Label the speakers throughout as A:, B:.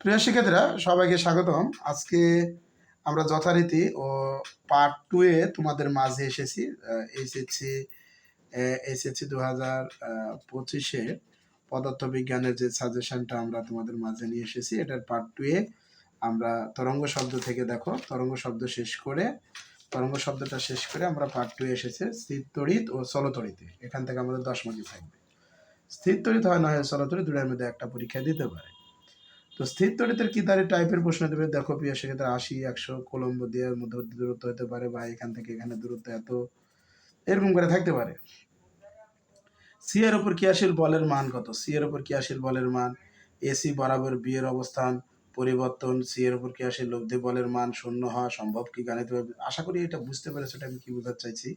A: প্রিয় শিক্ষার্থীরা, সবাইকে স্বাগতম। আজকে আমরা যথারীতি ও পার্ট টু এ তোমাদের মাঝে এসেছি এসেছি এসেছি দু হাজার পঁচিশে পদার্থবিজ্ঞানের যে সাজেশনটা আমরা তোমাদের মাঝে নিয়ে এসেছি, এটার পার্ট টু এ আমরা তরঙ্গ শব্দ থেকে দেখো, তরঙ্গ শব্দ শেষ করে, তরঙ্গ শব্দটা শেষ করে আমরা পার্ট টু এসেছে, স্থির তড়িৎ ও চলতড়িতে এখান থেকে আমাদের দশ মার্কই থাকবে। স্থির তড়িৎ হয় না হয় চলতড়িৎ দুটার মধ্যে একটা পরীক্ষা দিতে পারে। তো স্থির তড়িতের কি তার টাইপের প্রশ্ন দেবে? দেখো প্রিয়, সেক্ষেত্রে আশি, একশো, কলম্ব দেওয়ার মধ্যবর্তী দূরত্ব হতে পারে বা এখান থেকে এখানে দূরত্ব এত, এরকম করে থাকতে পারে। সি এর উপর ক্রিয়াশীল বলের মান কত? সি এর উপর ক্রিয়াশীল বলের মান এসি বরাবর বি এর অবস্থান, পরিবর্তন সি এর উপর ক্রিয়াশীল লব্ধি বলের মান শূন্য হওয়া সম্ভব কি গাণিতিকভাবে? আশা করি এটা বুঝতে পেরেছ, এটা আমি কি বোঝাতে চাইছি?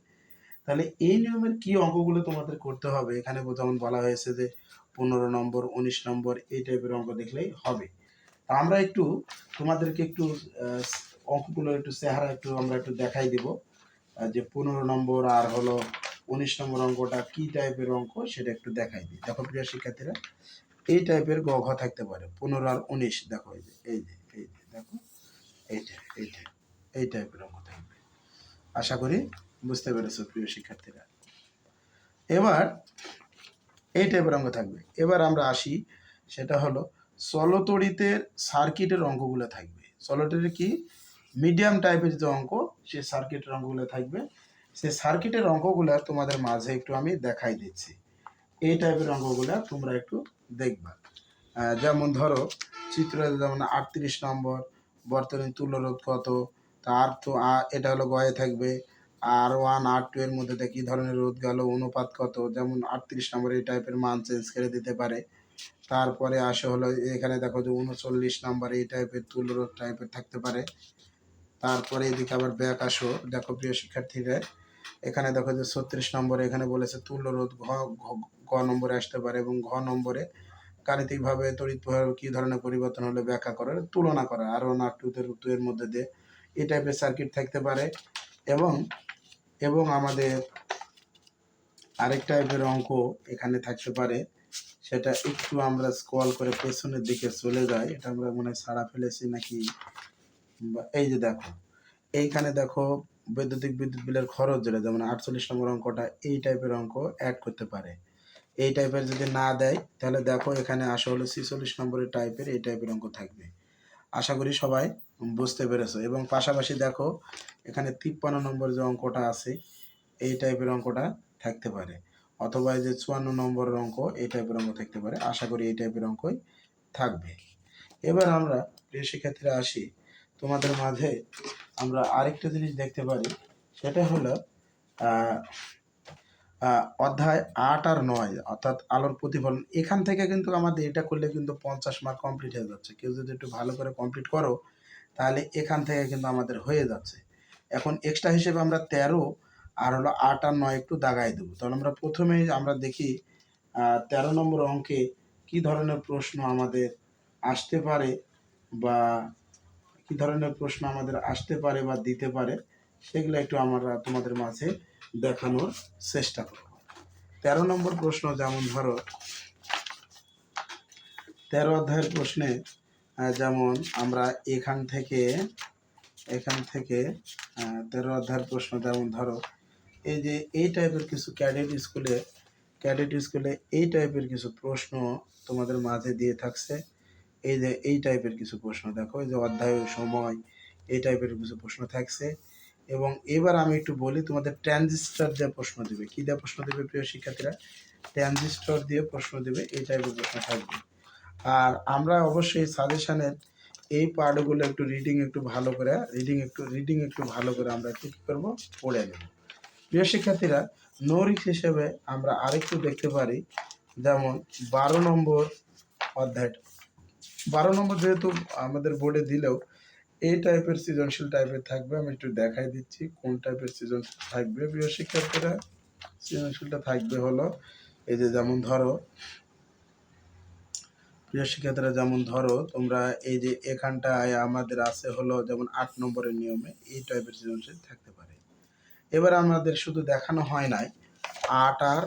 A: তাহলে এই নিয়মের কি অঙ্কগুলো তোমাদের করতে হবে? এখানে যেমন বলা হয়েছে যে পনেরো নম্বর, উনিশ নম্বর এই টাইপের অঙ্ক দেখলেই হবে। তা আমরা একটু তোমাদেরকে একটু অঙ্কগুলো একটু চেহারা একটু আমরা একটু দেখাই দিব। যে পনেরো নম্বর আর হলো উনিশ নম্বর অঙ্কটা কি টাইপের অঙ্ক সেটা একটু দেখাই দিই। দেখো প্রিয় শিক্ষার্থীরা, এই টাইপের গ ঘ থাকতে পারে। পনেরো আর উনিশ, দেখো এই যে এই যে এই যে, দেখো এইটা এইটা এই টাইপের অঙ্ক থাকবে। আশা করি বুঝতে পেরেছ, প্রিয় শিক্ষার্থীরা? এবার এই টাইপের অঙ্ক থাকবে। এবার আমরা আসি, সেটা হলো চলতড়িতের সার্কিটের অঙ্কগুলো থাকবে। চলতড়ির কি? মিডিয়াম টাইপের যে অঙ্ক সেই সার্কিটের অঙ্কগুলো থাকবে। সেই সার্কিটের অঙ্কগুলো তোমাদের মাঝে একটু আমি দেখাই দিচ্ছি। এই টাইপের অঙ্কগুলো তোমরা একটু দেখবা। যেমন ধরো, চিত্র যেমন আটত্রিশ নম্বর বর্তমানে তুল্যরোধ কত, তার তো এটা হলো গয়ে থাকবে। আর ওয়ান আর টু এর মধ্যে দিয়ে কি ধরনের রোদ গেল, অনুপাত কত? যেমন আটত্রিশ নম্বর এই টাইপের মান চেঞ্জ করে দিতে পারে। তারপরে আসে হলো, এখানে দেখো যে উনচল্লিশ নম্বর এই টাইপের তুল্যরোধ টাইপের থাকতে পারে। তারপরে এদিকে আবার ব্যাক আসো, দেখো প্রিয় শিক্ষার্থীরা এখানে দেখো যে ছত্রিশ নম্বরে এখানে বলেছে তুল্যরোধ ঘ, ঘ- গ নম্বরে আসতে পারে এবং ঘ নম্বরে গাণিতিকভাবে তড়িৎ প্রবাহ কি ধরনের পরিবর্তন হলে ব্যাখ্যা করার তুলনা করা। আর ওয়ান আর টু এর মধ্যে দিয়ে এই টাইপের সার্কিট থাকতে পারে এবং এবং আমাদের আরেক টাইপের অঙ্ক এখানে থাকতে পারে। সেটা একটু আমরা স্ক্রল করে পেছনের দিকে চলে যাই। এটা আমরা মনে হয় ছাড়া ফেলেছি নাকি? এই যে দেখো, এইখানে দেখো বৈদ্যুতিক বিদ্যুৎ বিলের খরচ যেটা, যেমন আটচল্লিশ নম্বর অঙ্কটা এই টাইপের অঙ্ক অ্যাড করতে পারে। এই টাইপের যদি না দেয়, তাহলে দেখো এখানে আসা হলো ছিচল্লিশ নম্বরের টাইপের এই টাইপের অঙ্ক থাকবে। আশা করি সবাই বুঝতে পেরেছ। এবং পাশাপাশি দেখো, এখানে তিপ্পান্ন নম্বর যে অঙ্কটা আছে, এই টাইপের অঙ্কটা থাকতে পারে। অথবা যে চুয়ান্ন নম্বরের অঙ্ক, এই টাইপের অঙ্ক থাকতে পারে। আশা করি এই টাইপের অঙ্কই থাকবে। এবার আমরা প্রিয় শিক্ষার্থীরা আসি। তোমাদের মাঝে আমরা আরেকটা জিনিস দেখতে পারি, সেটা হলো অধ্যায় আট আর নয়, অর্থাৎ আলোর প্রতিফলন, এখান থেকে কিন্তু আমাদের এটা করলে কিন্তু পঞ্চাশ মার্ক কমপ্লিট হয়ে যাচ্ছে। কেউ যদি একটু ভালো করে কমপ্লিট করো, তাহলে এখান থেকে কিন্তু আমাদের হয়ে যাচ্ছে। এখন এক্সট্রা হিসেবে আমরা তেরো আর হলো আট আর নয় একটু দাগাই দেবো। তাহলে আমরা প্রথমেই আমরা দেখি তেরো নম্বর অঙ্কে কি ধরনের প্রশ্ন আমাদের আসতে পারে বা কি ধরনের প্রশ্ন আমাদের আসতে পারে বা দিতে পারে। সেগুলো একটু আমরা তোমাদের মাঝে দেখানোর চেষ্টা করব। তেরো নম্বর প্রশ্ন, যেমন ধরো, তেরো অধ্যায়ের প্রশ্নে যেমন আমরা এখান থেকে এখান থেকে তেরো অধ্যায়ের প্রশ্ন, যেমন ধরো, এই যে এই টাইপের কিছু ক্যাডেট স্কুলে ক্যাডেট স্কুলে এই টাইপের কিছু প্রশ্ন তোমাদের মাঝে দিয়ে থাকছে। এই যে এই টাইপের কিছু প্রশ্ন, দেখো, এই যে অধ্যায়, সময়, এই টাইপের কিছু প্রশ্ন থাকছে। এবং এবার আমি একটু বলি তোমাদের ট্রানজিস্টর দিয়ে প্রশ্ন দেবে। কী দিয়ে প্রশ্ন দেবে প্রিয় শিক্ষার্থীরা? ট্রানজিস্টর দিয়ে প্রশ্ন দেবে, এই টাইপের প্রশ্ন থাকবে। আর আমরা অবশ্যই সাজেশানের এই পার্টগুলো একটু রিডিং একটু ভালো করে রিডিং একটু রিডিং একটু ভালো করে আমরা একটু কী করব, পড়ে নেব। প্রিয় শিক্ষার্থীরা নো রিক্স হিসেবে আমরা আরেকটু দেখতে পারি, যেমন বারো নম্বর অধ্যায়টা বারো নম্বর যেহেতু আমাদের বোর্ডে দিলেও এই টাইপের সৃজনশীল টাইপের থাকবে, আমি একটু দেখাই দিচ্ছি কোন টাইপের সৃজনশীল থাকবে। প্রিয় শিক্ষার্থীরা, সৃজনশীলটা থাকবে হলো, এই যে যেমন ধরো, প্রিয় শিক্ষার্থীরা যেমন ধরো, তোমরা এই যে এখানটায় আমাদের আছে হলো যেমন আট নম্বরের নিয়মে এই টাইপের সৃজনশীল থাকতে পারে। এবার আমাদের শুধু দেখানো হয় নাই, আট আর